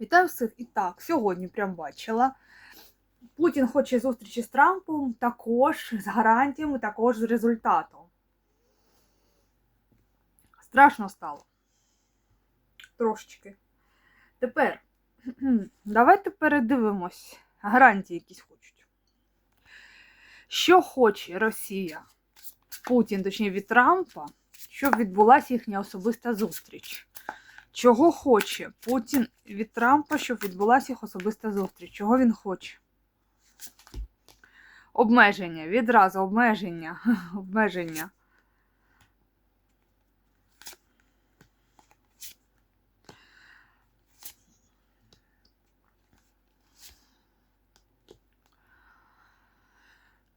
Вітаю всіх. І так, сьогодні прям бачила. Путін хоче зустрічі з Трампом також з гарантіями, також з результатом. Страшно стало. Трошечки. Тепер давайте передивимось. Гарантії якісь хочуть. Що хоче Росія? Путін, точніше від Трампа, щоб відбулася їхня особиста зустріч. Чого хоче Путін від Трампа, щоб відбулася їх особиста зустріч? Чого він хоче? Обмеження. Відразу обмеження. Обмеження.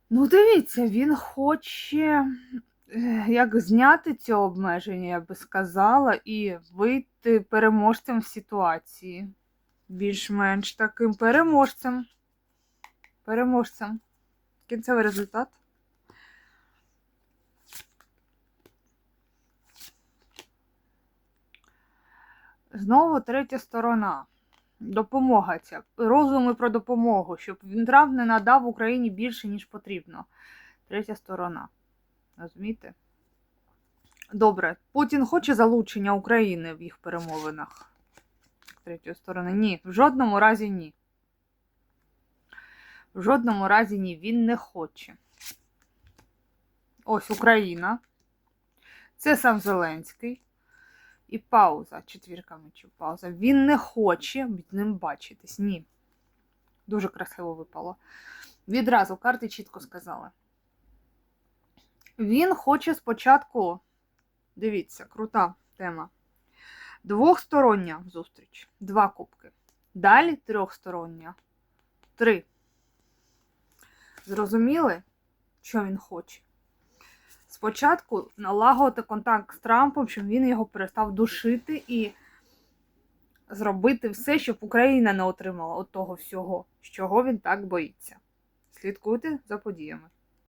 Ну, дивіться, він хоче як зняти це обмеження, я би сказала, і вийти переможцем в ситуації. Більш-менш таким переможцем. Переможцем. Кінцевий результат. Знову третя сторона. Допомога ця. Розуми про допомогу, щоб він Трамп не надав Україні більше, ніж потрібно. Третя сторона. Розумієте? Добре. Путін хоче залучення України в їх перемовинах. Третьої сторони. Ні, в жодному разі ні. В жодному разі ні. Він не хоче. Ось Україна. Це сам Зеленський. І пауза, четвірка мечів, пауза. Він не хоче з ним бачитись. Ні. Дуже красиво випало. Відразу карти чітко сказали. Він хоче спочатку, дивіться, крута тема. Двохстороння зустріч. Два кубки. Далі трьохстороння. Три. Зрозуміли, що він хоче? Спочатку налагодити контакт з Трампом, щоб він його перестав душити і зробити все, щоб Україна не отримала от того всього, з чого він так боїться. Слідкуйте за подіями.